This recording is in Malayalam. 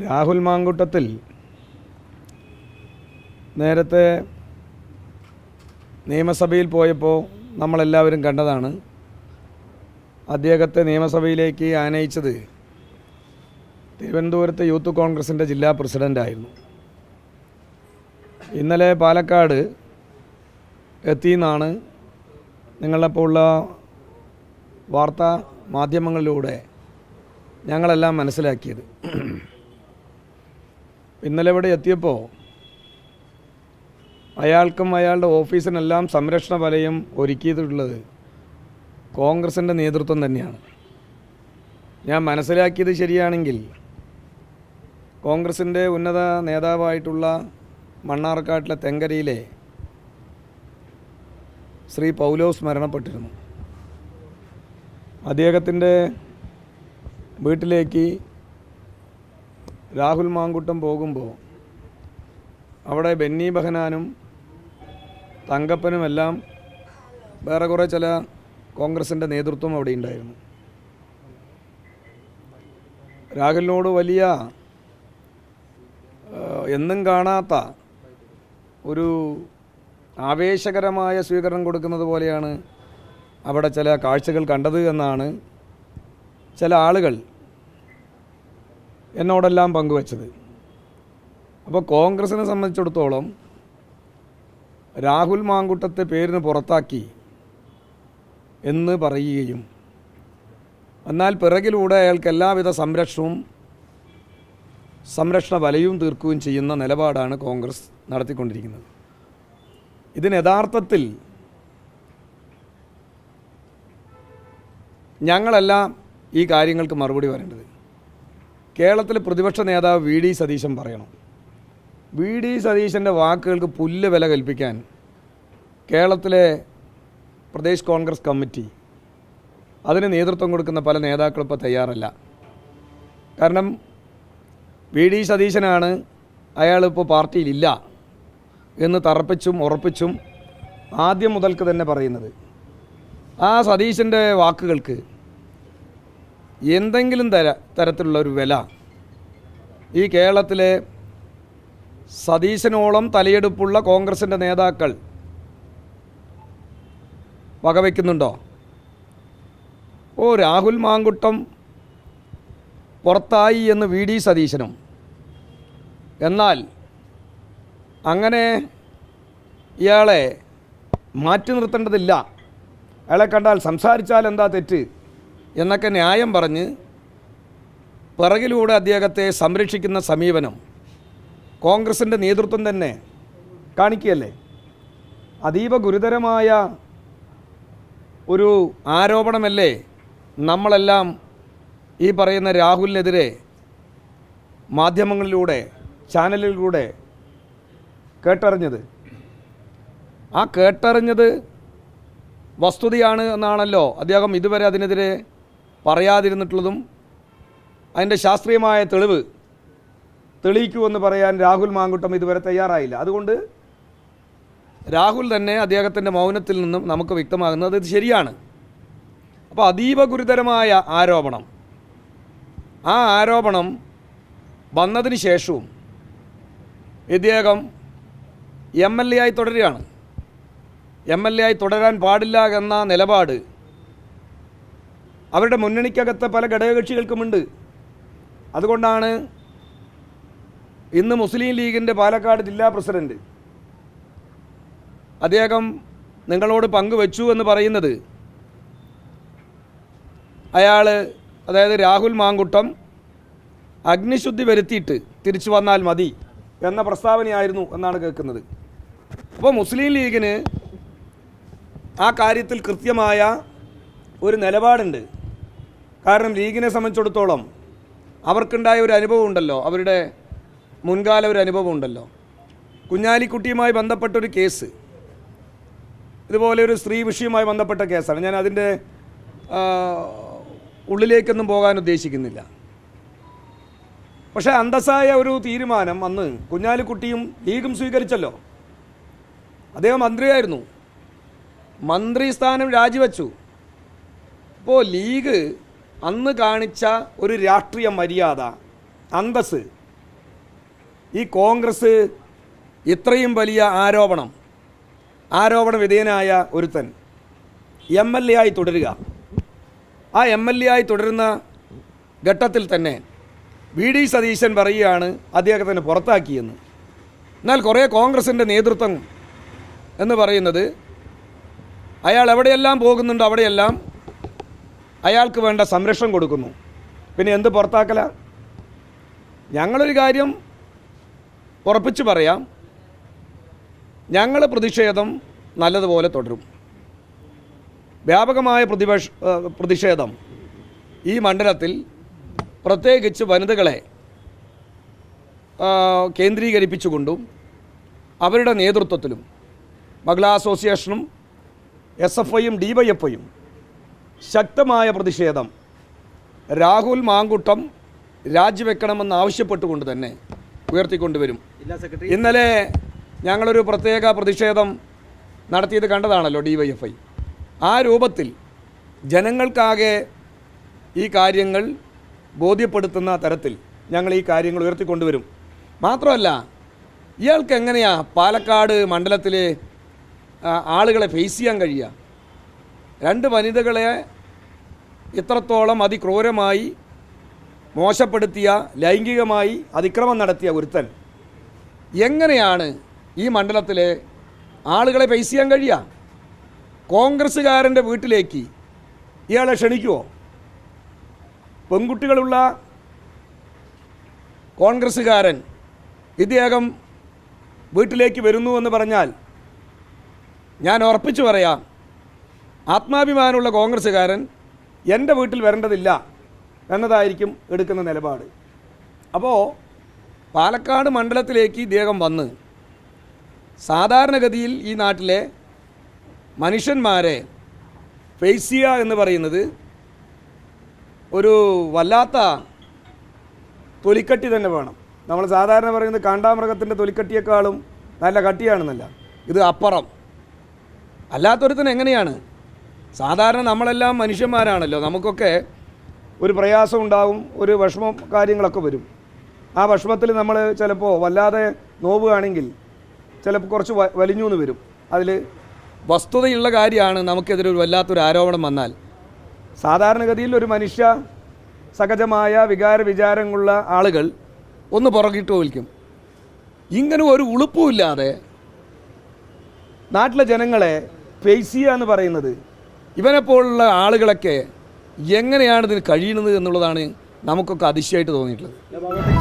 രാഹുൽ മാങ്കുട്ടത്തിൽ നേരത്തെ നിയമസഭയിൽ പോയപ്പോൾ നമ്മളെല്ലാവരും കണ്ടതാണ്. അദ്ദേഹത്തെ നിയമസഭയിലേക്ക് ആനയിച്ചത് തിരുവനന്തപുരത്തെ യൂത്ത് കോൺഗ്രസിന്റെ ജില്ലാ പ്രസിഡന്റായിരുന്നു ഇന്നലെ പാലക്കാട് എത്തിയെന്നാണ് നിങ്ങളപ്പോൾ ഉള്ള വാർത്താ മാധ്യമങ്ങളിലൂടെ ഞങ്ങളെല്ലാം മനസ്സിലാക്കിയത്. ഇന്നലെ ഇവിടെ എത്തിയപ്പോൾ അയാൾക്കും അയാളുടെ ഓഫീസിനെല്ലാം സംരക്ഷണ വലയം ഒരുക്കിയിട്ടുള്ളത് കോൺഗ്രസിന്റെ നേതൃത്വം തന്നെയാണ്. ഞാൻ മനസ്സിലാക്കിയത് ശരിയാണെങ്കിൽ കോൺഗ്രസിന്റെ ഉന്നത നേതാവായിട്ടുള്ള മണ്ണാർക്കാട്ടിലെ തെങ്കരയിലെ ശ്രീ പൗലോസ് മരണപ്പെട്ടിരുന്നു. അദ്ദേഹത്തിന്റെ വീട്ടിലേക്ക് രാഹുൽ മാങ്കുട്ടം പോകുമ്പോൾ അവിടെ ബെന്നി ബഹനാനും തങ്കപ്പനുമെല്ലാം വേറെ കുറേ ചില കോൺഗ്രസിന്റെ നേതൃത്വം അവിടെ ഉണ്ടായിരുന്നു. രാഹുലിനോട് വലിയ എന്നും കാണാത്ത ഒരു ആവേശകരമായ സ്വീകരണം കൊടുക്കുന്നത് പോലെയാണ് അവിടെ ചില കാഴ്ചകൾ കണ്ടത് എന്നാണ് ചില ആളുകൾ എന്നോടെല്ലാം പങ്കുവച്ചത്. അപ്പോൾ കോൺഗ്രസിനെ സംബന്ധിച്ചിടത്തോളം രാഹുൽ മാങ്കുട്ടത്തെ പേരിന് പുറത്താക്കി എന്ന് പറയുകയും എന്നാൽ പിറകിലൂടെ അയാൾക്ക് എല്ലാവിധ സംരക്ഷണവും സംരക്ഷണ വലയും തീർക്കുകയും ചെയ്യുന്ന നിലപാടാണ് കോൺഗ്രസ് നടത്തിക്കൊണ്ടിരിക്കുന്നത്. ഇതിന് യഥാർത്ഥത്തിൽ ഞങ്ങളെല്ലാം ഈ കാര്യങ്ങൾക്ക് മറുപടി പറയേണ്ടത്. കേരളത്തിലെ പ്രതിപക്ഷ നേതാവ് വി ഡി സതീശൻ പറയണം. വി ഡി സതീശന്റെ വാക്കുകൾക്ക് പുല്ല് വില കൽപ്പിക്കാൻ കേരളത്തിലെ പ്രദേശ് കോൺഗ്രസ് കമ്മിറ്റി അതിന് നേതൃത്വം കൊടുക്കുന്ന പല നേതാക്കളും ഇപ്പോൾ തയ്യാറല്ല. കാരണം വി ഡി സതീശനാണ് അയാളിപ്പോൾ പാർട്ടിയിലില്ല എന്ന് തറപ്പിച്ചും ഉറപ്പിച്ചും ആദ്യം മുതൽക്ക് തന്നെ പറയുന്നത്. ആ സതീശന്റെ വാക്കുകൾക്ക് എന്തെങ്കിലും തര തരത്തിലുള്ള ഒരു വില. ഈ കേരളത്തിലെ സതീശനോളം തലയെടുപ്പുള്ള കോൺഗ്രസിന്റെ നേതാക്കൾ വകവയ്ക്കുന്നുണ്ടോ ഓ രാഹുൽ മാങ്കുട്ടം പുറത്തായി എന്ന് വി ഡി സതീശനും. എന്നാൽ അങ്ങനെ ഇയാളെ മാറ്റി നിർത്തേണ്ടതില്ല. അയാളെ കണ്ടാൽ സംസാരിച്ചാൽ എന്താ തെറ്റ്? എന്നൊക്കെ ന്യായം പറഞ്ഞ് പിറകിലൂടെ അദ്ദേഹത്തെ സംരക്ഷിക്കുന്ന സമീപനം കോൺഗ്രസിന്റെ നേതൃത്വം തന്നെ കാണിക്കുകയല്ലേ? അതീവ ഗുരുതരമായ ഒരു ആരോപണമല്ലേ നമ്മളെല്ലാം ഈ പറയുന്ന രാഹുലിനെതിരെ മാധ്യമങ്ങളിലൂടെ ചാനലിലൂടെ കേട്ടറിഞ്ഞത്? ആ കേട്ടറിഞ്ഞത് വസ്തുതയാണ് എന്നാണല്ലോ അദ്ദേഹം ഇതുവരെ അതിനെതിരെ പറയാതിരുന്നിട്ടുള്ളതും അതിന്റെ ശാസ്ത്രീയമായ തെളിവ് തെളിയിക്കുമെന്ന് പറയാൻ രാഹുൽ മാങ്കുട്ടം ഇതുവരെ തയ്യാറായില്ല. അതുകൊണ്ട് രാഹുൽ തന്നെ അദ്ദേഹത്തിന്റെ മൗനത്തിൽ നിന്നും നമുക്ക് വ്യക്തമാകുന്നത് ഇത് ശരിയാണ്. അപ്പോൾ അതീവ ഗുരുതരമായ ആരോപണം. ആ ആരോപണം വന്നതിന് ശേഷവും ഇദ്ദേഹം എം എൽ എ ആയി തുടരുകയാണ്. എം എൽ എ ആയി തുടരാൻ പാടില്ല എന്ന നിലപാട് അവരുടെ മുന്നണിക്കകത്തെ പല ഘടകകക്ഷികൾക്കുമുണ്ട്. അതുകൊണ്ടാണ് ഇന്ന് മുസ്ലിം ലീഗിന്റെ പാലക്കാട് ജില്ലാ പ്രസിഡന്റ് അദ്ദേഹം നിങ്ങളോട് പങ്കുവച്ചു എന്ന് പറയുന്നത് അയാൾ അതായത് രാഹുൽ മാങ്കുട്ടം അഗ്നിശുദ്ധി വരുത്തിയിട്ട് തിരിച്ചു വന്നാൽ മതി എന്ന പ്രസ്താവനയായിരുന്നു എന്നാണ് കേൾക്കുന്നത്. അപ്പോൾ മുസ്ലിം ലീഗിന് ആ കാര്യത്തിൽ കൃത്യമായ ഒരു നിലപാടുണ്ട്. കാരണം ലീഗിനെ സംബന്ധിച്ചിടത്തോളം അവർക്കുണ്ടായ ഒരു അനുഭവം ഉണ്ടല്ലോ. അവരുടെ മുൻകാല ഒരു അനുഭവം ഉണ്ടല്ലോ. കുഞ്ഞാലിക്കുട്ടിയുമായി ബന്ധപ്പെട്ടൊരു കേസ്. ഇതുപോലെ ഒരു സ്ത്രീ വിഷയവുമായി ബന്ധപ്പെട്ട കേസാണ്. ഞാൻ അതിന്റെ ഉള്ളിലേക്കൊന്നും പോകാൻ ഉദ്ദേശിക്കുന്നില്ല. പക്ഷേ അന്തസ്സായ ഒരു തീരുമാനം അന്ന് കുഞ്ഞാലിക്കുട്ടിയും ലീഗും സ്വീകരിച്ചല്ലോ. അദ്ദേഹം മന്ത്രിയായിരുന്നു. മന്ത്രി സ്ഥാനം രാജിവെച്ചു. ഇപ്പോൾ ലീഗ് അന്ന് കാണിച്ച ഒരു രാഷ്ട്രീയ മര്യാദ അന്തസ് ഈ കോൺഗ്രസ് ഇത്രയും വലിയ ആരോപണം ആരോപണ വിധേയനായ ഒരുത്തൻ എം എൽ എ ആയി തുടരുക. ആ എം എൽ എ ആയി തുടരുന്ന ഘട്ടത്തിൽ തന്നെ വി ഡി സതീശൻ പറയുകയാണ് അദ്ദേഹത്തിന് പുറത്താക്കിയെന്ന്. എന്നാൽ കുറേ കോൺഗ്രസിന്റെ നേതൃത്വം എന്ന് പറയുന്നത് അയാൾ എവിടെയെല്ലാം പോകുന്നുണ്ടോ അവിടെയെല്ലാം അയാൾക്ക് വേണ്ട സംരക്ഷണം കൊടുക്കുന്നു. പിന്നെ എന്ത് പുറത്താക്കല? ഞങ്ങളൊരു കാര്യം ഉറപ്പിച്ച് പറയാം. ഞങ്ങൾ പ്രതിഷേധം നല്ലതുപോലെ തുടരും. വ്യാപകമായ പ്രതിപക്ഷ പ്രതിഷേധം ഈ മണ്ഡലത്തിൽ പ്രത്യേകിച്ച് വനിതകളെ കേന്ദ്രീകരിപ്പിച്ചുകൊണ്ടും അവരുടെ നേതൃത്വത്തിലും മഹിളാ അസോസിയേഷനും എസ് എഫ് ഐയും ഡി വൈ എഫ് ഐയും ശക്തമായ പ്രതിഷേധം. രാഹുൽ മാങ്കുട്ടം രാജിവെക്കണമെന്ന് ആവശ്യപ്പെട്ടുകൊണ്ട് തന്നെ ഉയർത്തിക്കൊണ്ടുവരും. ഇന്നലെ ഞങ്ങളൊരു പ്രത്യേക പ്രതിഷേധം നടത്തിയത് കണ്ടതാണല്ലോ ഡി വൈ എഫ് ഐ ആ രൂപത്തിൽ ജനങ്ങൾക്കാകെ ഈ കാര്യങ്ങൾ ബോധ്യപ്പെടുത്തുന്ന തരത്തിൽ ഞങ്ങൾ ഈ കാര്യങ്ങൾ ഉയർത്തിക്കൊണ്ടുവരും. മാത്രമല്ല ഇയാൾക്ക് എങ്ങനെയാ പാലക്കാട് മണ്ഡലത്തിലെ ആളുകളെ ഫേസ് ചെയ്യാൻ കഴിയുക? രണ്ട് വനിതകളെ ഇത്രത്തോളം അതിക്രൂരമായി മോശപ്പെടുത്തിയ ലൈംഗികമായി അതിക്രമം നടത്തിയ ഒരുത്തൻ. എങ്ങനെയാണ് ഈ മണ്ഡലത്തിലെ ആളുകളെ ഫേസ് ചെയ്യാൻ കഴിയുക? കോൺഗ്രസ്സുകാരന്റെ വീട്ടിലേക്ക് ഇയാളെ ക്ഷണിക്കുമോ പെൺകുട്ടികളുള്ള കോൺഗ്രസ്സുകാരൻ ഇദ്ദേഹം വീട്ടിലേക്ക് വരുന്നു എന്ന് പറഞ്ഞാൽ ഞാൻ ഉറപ്പിച്ചു പറയാം ആത്മാഭിമാനമുള്ള കോൺഗ്രസ്സുകാരൻ എന്റെ വീട്ടിൽ വരേണ്ടതില്ല എന്നതായിരിക്കും എടുക്കുന്ന നിലപാട്. അപ്പോൾ പാലക്കാട് മണ്ഡലത്തിലേക്ക് ഇദ്ദേഹം വന്ന് സാധാരണഗതിയിൽ ഈ നാട്ടിലെ മനുഷ്യന്മാരെ ഫേസ് ചെയ്യുക എന്ന് പറയുന്നത് ഒരു വല്ലാത്ത തൊലിക്കട്ടി തന്നെ വേണം. നമ്മൾ സാധാരണ പറയുന്നത് കാണ്ടാമൃഗത്തിന്റെ തൊലിക്കട്ടിയേക്കാളും നല്ല കട്ടിയാണെന്നല്ല. ഇത് അപ്പുറം. അല്ലാത്തൊരുത്തിന് എങ്ങനെയാണ് സാധാരണ നമ്മളെല്ലാം മനുഷ്യന്മാരാണല്ലോ. നമുക്കൊക്കെ ഒരു പ്രയാസം ഉണ്ടാവും ഒരു വിഷമം കാര്യങ്ങളൊക്കെ വരും. ആ വിഷമത്തിൽ നമ്മൾ ചിലപ്പോൾ വല്ലാതെ നോവുകയാണെങ്കിൽ ചിലപ്പോൾ കുറച്ച് വലിഞ്ഞു എന്ന് വരും. അതിൽ വസ്തുതയുള്ള കാര്യമാണ് നമുക്കെതിരെ ഒരു വല്ലാത്തൊരു ആരോപണം വന്നാൽ. സാധാരണഗതിയിൽ ഒരു മനുഷ്യ സഹജമായ വികാര വിചാരങ്ങളുള്ള ആളുകൾ ഒന്ന് പുറകിട്ട് വിളിക്കും ഇങ്ങനെ ഒരു ഉളുപ്പുമില്ലാതെ നാട്ടിലെ ജനങ്ങളെ ഫേസ് ചെയ്യുക എന്ന് പറയുന്നത് ഇവനെപ്പോലുള്ള ആളുകളൊക്കെ എങ്ങനെയാണ് ഇതിന് കഴിയുന്നത് എന്നുള്ളതാണ് നമുക്കൊക്കെ അതിശയമായിട്ട് തോന്നിയിട്ടുള്ളത്.